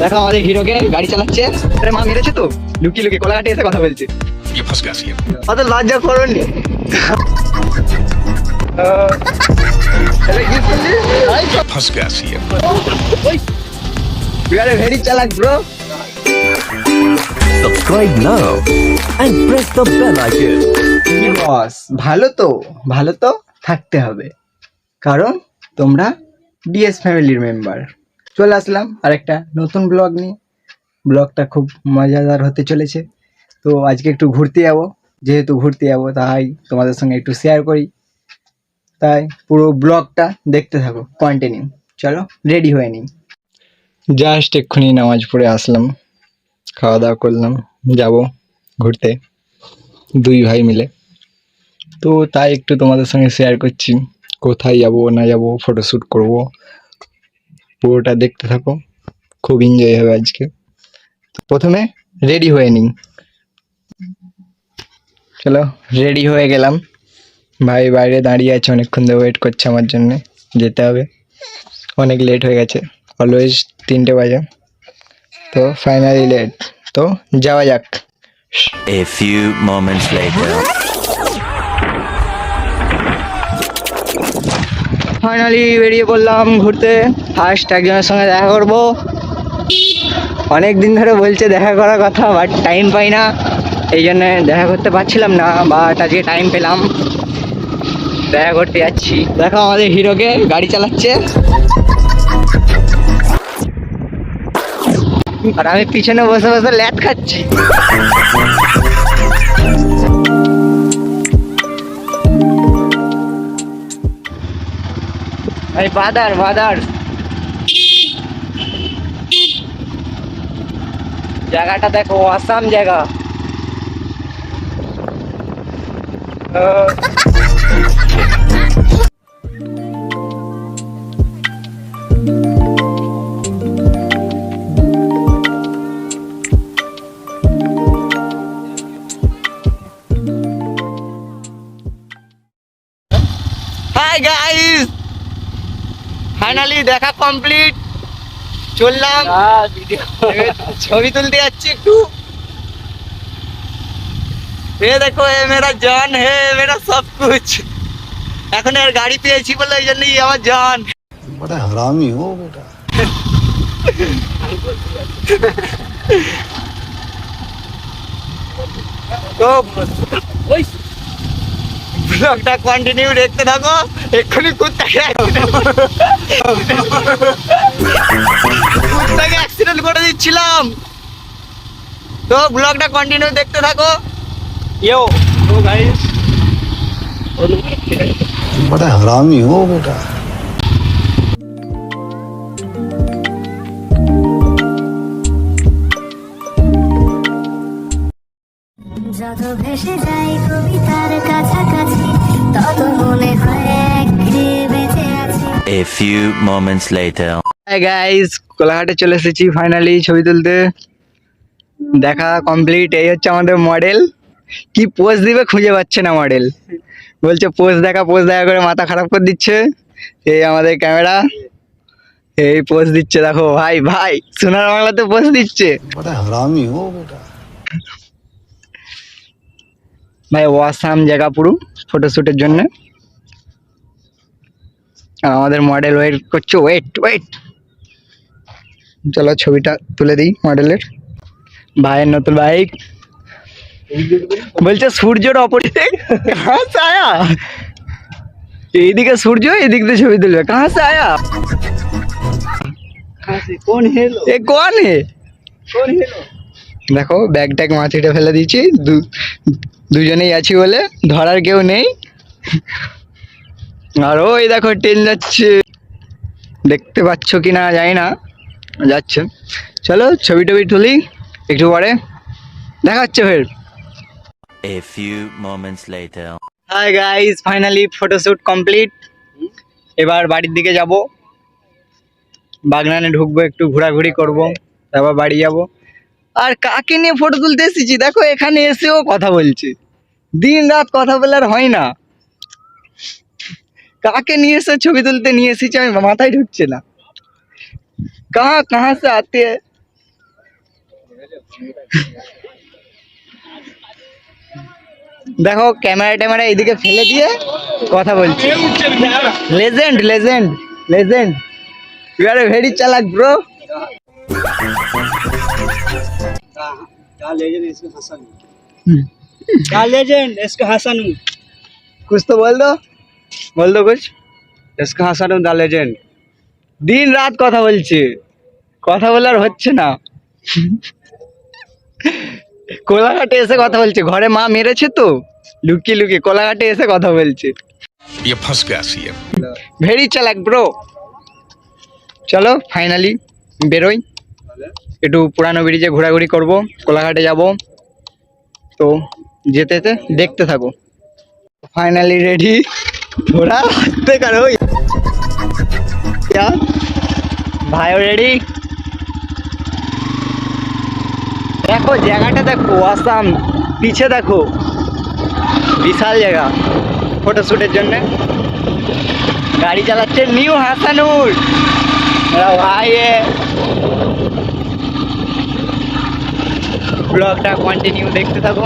দেখো আমাদের হিরোকে গাড়ি চালাচ্ছে। আরে মা মেরেছে তো? লুকিয়ে লুকিয়ে কলাঘাটে এসে কথা বলছে। অত লজ্জা করুন You are a very chalak. Subscribe now and press the bell icon. বস ভালো তো ভালো তো থাকতে হবে। কারণ তোমরা ডিএস ফ্যামিলির মেম্বার চলে আসলাম আরেকটা নতুন ব্লগ নিয়ে। ব্লগটা খুব মজাদার হতে চলেছে। তো আজকে একটু ঘুরতে যাব। যেহেতু ঘুরতে যাব, তাই তোমাদের সঙ্গে একটু শেয়ার করি। তাই পুরো ব্লগটা দেখতে থাকো কন্টিনিউ চলো রেডি হয়ে নিই। জাস্ট এক্ষুনি নামাজ পড়ে আসলাম। খাওয়া দাওয়া করলাম, যাব ঘুরতে। দুই ভাই মিলে। তো তাই একটু তোমাদের সঙ্গে শেয়ার করছি। কোথায় যাব, না যাব ফটোশ্যুট করব। পুরোটা দেখতে থাকো। খুব এনজয় হবে আজকে। প্রথমে রেডি হয়ে নিই। চলো রেডি হয়ে গেলাম। ভাই বাইরে দাঁড়িয়ে আছে, অনেকক্ষণ ধরে ওয়েট করছে আমার জন্য। যেতে হবে। অনেক লেট হয়ে গেছে। অলওয়েজ তিনটে বাজে। তো ফাইনালি লেট তো যাওয়া যাক। A few moments later. Finally বেরিয়ে পড়লাম ঘুরতে। ফার্স্ট একজনের সঙ্গে দেখা করব। অনেক দিন ধরে বলছে দেখা করার কথা বাট টাইম পাই না। এই জন্য দেখা করতে পারছিলাম না বাট আজকে টাইম পেলাম। দেখা করতে যাচ্ছি। দেখো আমাদের হিরোকে গাড়ি চালাচ্ছে। আর আমি পিছনে বসে বসে ল্যাট খাচ্ছি। এই বাদার বাদার জায়গাটা দেখো আসাম জায়গা। আহ, হাই গাইস ফাইনালি দেখা কমপ্লিট চললাম। হ্যাঁ, ছবি তুলতে যাচ্ছি একটু। এ দেখো এ মেরা জান হে মেরা সব কুছ। এখন আর গাড়ি পেয়েছি বলে এই জন্যই আমার জান। বড় হারামি হো বেটা। তো ওই ব্লগটা কন্টিনিউ দেখতে থাকো এক্ষুনি কুত্তাকে কুত্তাকে অ্যাক্সিডেন্ট করে দিচ্ছিলাম তো ব্লগটা কন্টিনিউ দেখতে থাকো ইয়ো তো গাইস बड़ा हरामी हो बेटा few moments later. Hi guys, কোলাঘাটে চলে এসেছি ফাইনালি ছবি তুলতে। দেখা কমপ্লিট এই হচ্ছে আমাদের মডেল কি পোজ দিবে খুঁজে পাচ্ছে না মডেল বলছে পোজ দেখা পোজ দেখা করে মাথা খারাপ করে দিচ্ছে। এই আমাদের ক্যামেরা এই পোজ দিচ্ছে দেখো ভাই ভাই সোনার বাংলাতে পোজ দিচ্ছে। ভাই ওয়াসাম জায়গা পুরো ফটোশ্যুটের জন্যে। আর আমাদের মডেল ওয়েট করছে ওয়েট ওয়েট চলো ছবিটা তুলে দিই মডেলের ভাইয়ের নতুন বাইক বলছে সূর্যর অপোজিটে। কাহা সে আয়া? এইদিকে সূর্য এদিক দিয়ে ছবি তুলবে। কাহা সে আয়া? কোন হেলো? এ কোন হে? কোন হেলো? দেখো ব্যাগ ট্যাগ মাটিতে ফেলে দিয়েছি। দু দুজনেই আছি বলে ধরার কেউ নেই। আর ওই দেখো ট্রেন যাচ্ছে। দেখতে পাচ্ছ কি না জানি না। যাচ্ছে। চলো ছবি টবি তুলি একটু পরে। দেখা হচ্ছে ফের। A few moments later. Hi guys finally photoshoot complete এবার বাড়ির দিকে যাব। বাগনানে ঢুকবো একটু ঘোরাঘুরি করব তারপর বাড়ি যাব। আর কাকে নিয়ে ফটো তুলতে এসেছি? দেখো এখানে এসেও কথা বলছে। দিন রাত কথা বলে আর হয় না। কাকে নিয়ে এসে ছবি তুলতে নিয়ে এসেছি আমি মাথায় ঢুকছে না কাহা কাহা সে আতে দেখো ক্যামেরা ট্যামেরা এইদিকে ফেলে দিয়ে কথা বলছি legend legend legend you are a very চালাক ব্রো क्या लेजेंड इसका हसनू कुछ तो बोल दो बोल दो कुछ इसका हसनू द लेजेंड দিন রাত কথা বলছে কথা বলার হচ্ছে না কোলাঘাটে এসে কথা বলছে ঘরে মা মেরেছে তো লুকিয়ে লুকিয়ে কোলাঘাটে এসে কথা বলছে ये फंस गया सीएम ভেরি চালাক ব্রো চলো ফাইনালি বেরোই একটু পুরানো ব্রিজে ঘোরাঘুরি করব কোলাঘাটে যাব তো যেতে যেতে দেখতে থাকো ফাইনালি রেডি थोड़ा हंसते करो क्या ভাইও রেডি দেখো জায়গাটা দেখো আসাম পিছে দেখো বিশাল জায়গা ফটোশ্যুটের জন্য গাড়ি চালাচ্ছে নিউ হাসানুর मेरा भाई है ব্লগটা কন্টিনিউ দেখতে থাকো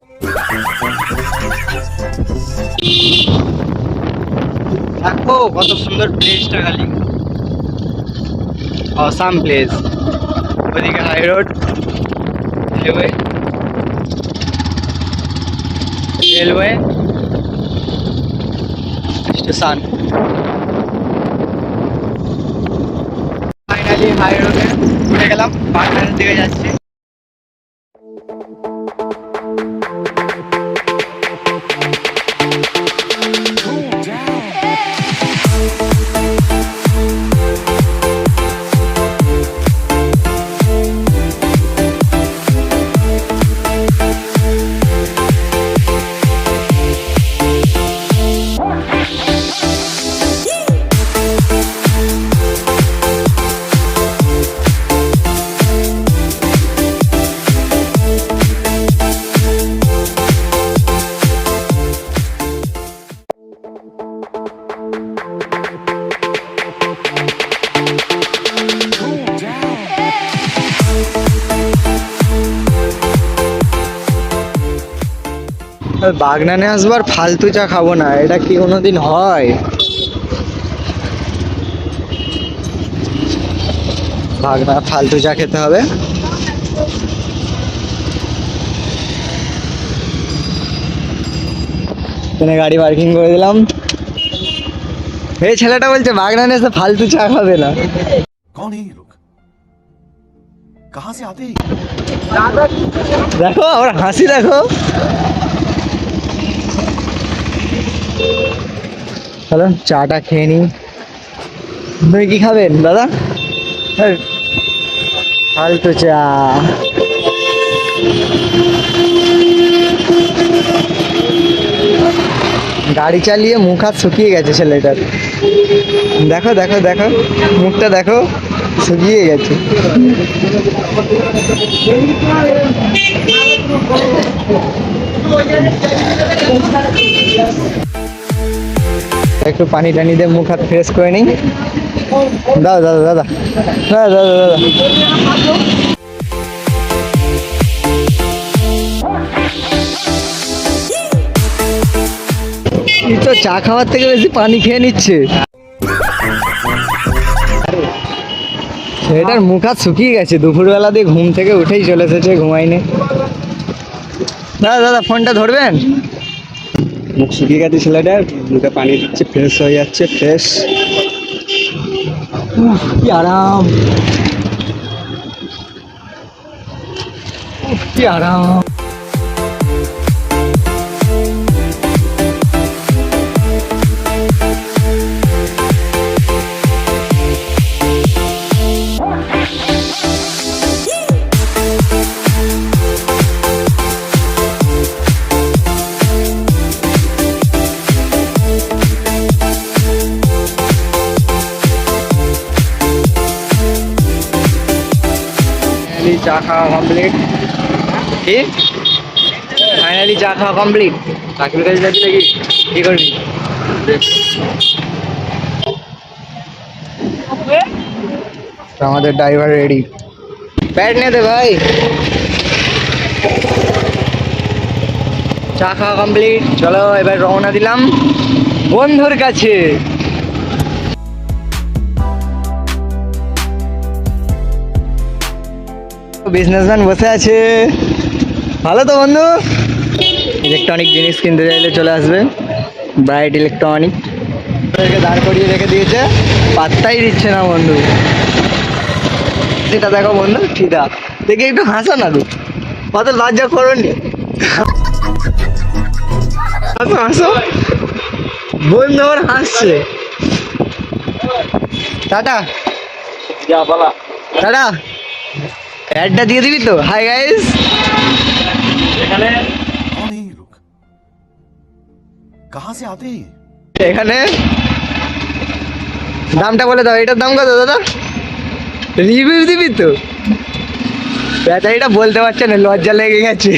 দেখো কত সুন্দর প্লেসটা খালি। অসাম প্লেস ওদিকে high road railway railway station finally high রোডে উঠে গেলাম বাগনানের দিকে যাচ্ছি। বাগনানে আসবার ফালতু চা খাবো না এটা কি কোনোদিন হয় বাগনা ফালতু চা খেতে হবে এখানে গাড়ি পার্কিং করে দিলাম এই ছেলেটা বলছে বাগনানে এসে ফালতু চা খাবে না कौन है ये लोग कहाँ से आते हैं দেখো ওর হাসি চলো চাটা খেয়ে নি তুমি কি খাবেন দাদা? ফালতু চা। গাড়ি চালিয়ে মুখ হাত শুকিয়ে গেছে ছেলেটার। দেখো দেখো দেখো মুখটা দেখো শুকিয়ে গেছে। একটু পানি টানি দিয়ে মুখ হাত ফ্রেশ করে নিই। দাদা দাদা দাদা। দাদা দাদা দাদা। তো চা খাওয়ার থেকে বেশি পানি খেয়ে নিচ্ছে। এটার মুখ হাত শুকিয়ে গেছে, দুপুরবেলা দিয়ে ঘুম থেকে উঠেই চলে এসেছে ঘুমাইনি দাদা দাদা, ফোনটা ধরবেন? মুখ শুকিয়ে গেছে ছেলেটার মুখে পানি দিচ্ছে ফ্রেশ হয়ে যাচ্ছে ফ্রেশ কি আরাম। কি আরাম। চা খাওয়া কমপ্লিট কি? ফাইনালি চা খাওয়া কমপ্লিট কাকির কাছে যাচ্ছি নাকি? কি করবি? আমাদের ড্রাইভার রেডি ব্যাট নে দে ভাই। চা খাওয়া কমপ্লিট চলো, এবার রওনা দিলাম বন্ধুর কাছে। বিজনেসম্যান বসে আছে। ভালো তো বন্ধু? ইলেকট্রনিক জিনিস কিনতে চাইলে চলে আসবে। ব্রাইট ইলেকট্রনিক দাঁড় করিয়ে রেখে দিয়েছে। পাত্তাই দিচ্ছে না বন্ধু। সেটা দেখো বন্ধু ঠিকা দেখে একটু হাসো না গো। কত লজ্জা করনি হাসো হাসো। বন্ধু আমার হাসছে। Ta ta. Ta ta. অ্যাডটা দিয়ে দিবি তো হাই গাইস कौन है ये लोग कहाँ से आते हैं ये? এখানে দামটা বলে দাও এটার দাম কত দাদা রিভিউ দিবি তো ব্যাটারিটা বলতে পারছে না লজ্জা লেগে গেছে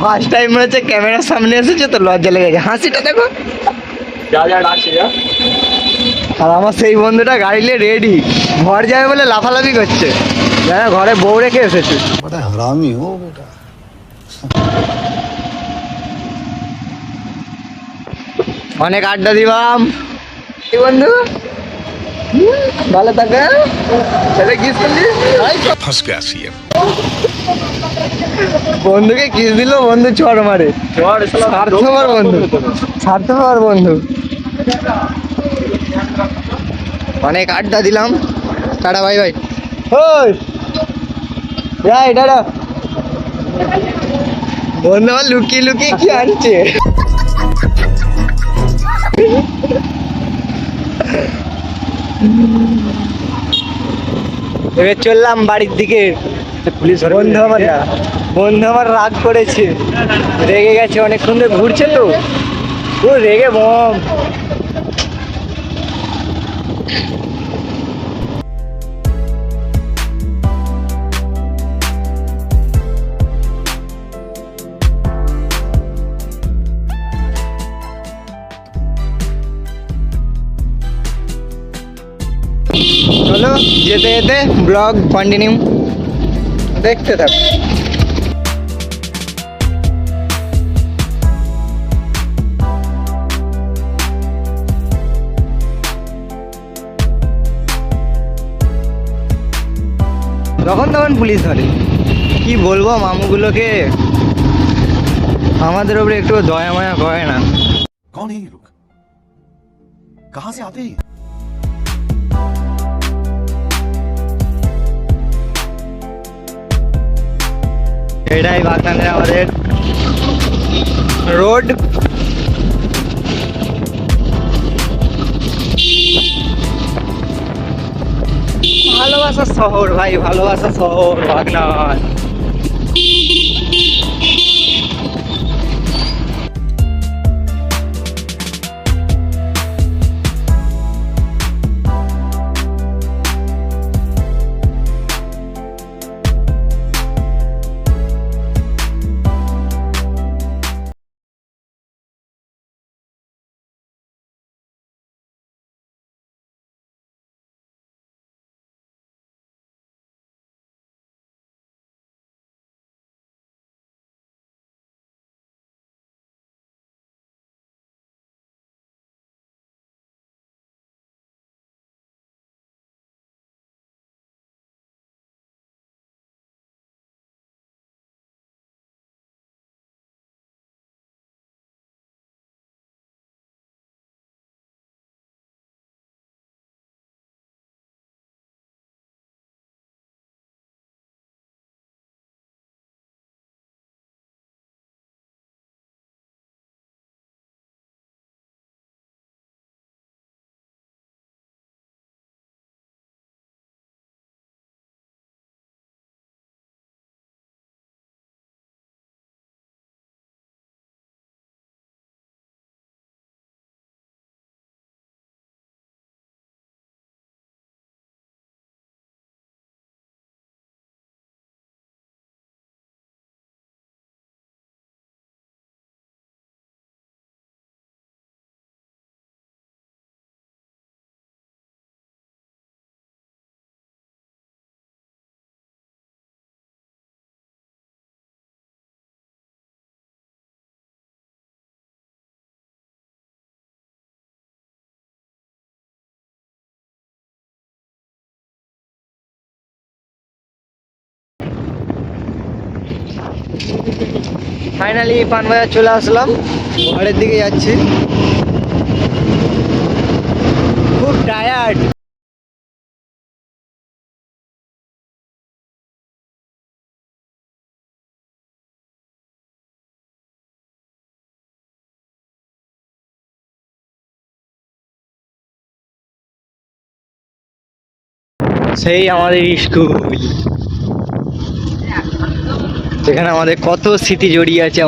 ফার্স্ট টাইম মনে হচ্ছে ক্যামেরার সামনে এসেছে তো লজ্জা লেগে গেছে হাসিটা দেখো আর আমার সেই বন্ধুটা গাড়ি নিয়ে রেডি ঘর যাবে বলে লাফালাফি করছে। যারা ঘরে বউ রেখে এসেছে। হারামি ও বেটা। অনেক আড্ডা দিবাম। এই বন্ধু? ভালো থাকে হ্যাঁ? ছেলে কিস করলি? ফসকে আসি বন্ধুকে কিস দিল বন্ধু চড় মারে। স্বার্থপর বন্ধু। স্বার্থপর বন্ধু। অনেক আড্ডা দিলাম। টাটা ভাই ভাই যাই টাটা বন্ধু আমার লুকিয়ে লুকিয়ে কি আনছে? এবার চললাম বাড়ির দিকে। পুলিশ বন্ধু আমার বন্ধু আমার রাগ করেছে। রেগে গেছে অনেকক্ষণ ধরে ঘুরছে তো। ও রেগে বম। চলো যেতে যেতে ব্লগ কন্টিনিউ দেখতে থাক। তখন তখন পুলিশ ধরে কি বলবো মামুগুলোকে আমাদের ওপরে একটু দয়া মায়া করে না कौन है ये लोग कहाँ से आते हैं ये? এটাই বাগানের আমাদের রোড ভালোবাসার শহর ভাই ভালোবাসার শহর বাগনান ফাইনালি পানবাজার চলে আসলাম। ঘরের দিকে যাচ্ছি। খুব টায়ার্ড সেই আমাদের স্কুল যেখানে আমাদের কত স্মৃতি জড়িয়ে আছে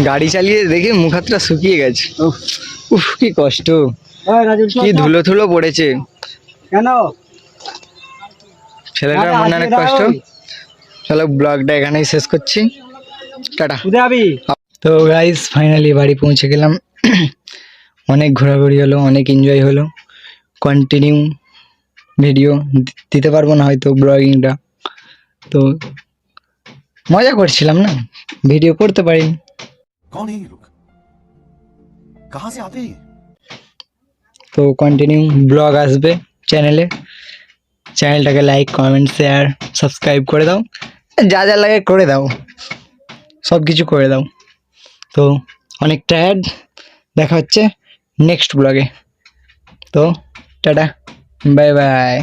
গাড়ি চালিয়ে দেখি মুখ হাতটা শুকিয়ে গেছে। উফ। কি কষ্ট। কি ধুলো ধুলো পড়েছে। কেন? ছেলেটার মনে অনেক কষ্ট। চলো ব্লগটা এখানেই শেষ করছি। টাটা। তো গাইস ফাইনালি বাড়ি পৌঁছে গেলাম। অনেক ঘোরাঘুরি হলো অনেক এনজয় হলো। কন্টিনিউ ভিডিও দিতে পারব না হয়তো ব্লগিংটা তো মজা করছিলাম না? ভিডিও করতে পারি कौन है ये लोग कहाँ से आते हैं তো কন্টিনিউ ব্লগ আসবে চ্যানেলে চ্যানেলটাকে লাইক কমেন্ট শেয়ার সাবস্ক্রাইব করে দাও যা যা লাগে করে দাও সব কিছু করে দাও তো অনেক টায়ার্ড দেখা হচ্ছে নেক্সট ব্লগে তো টাটা বাই বাই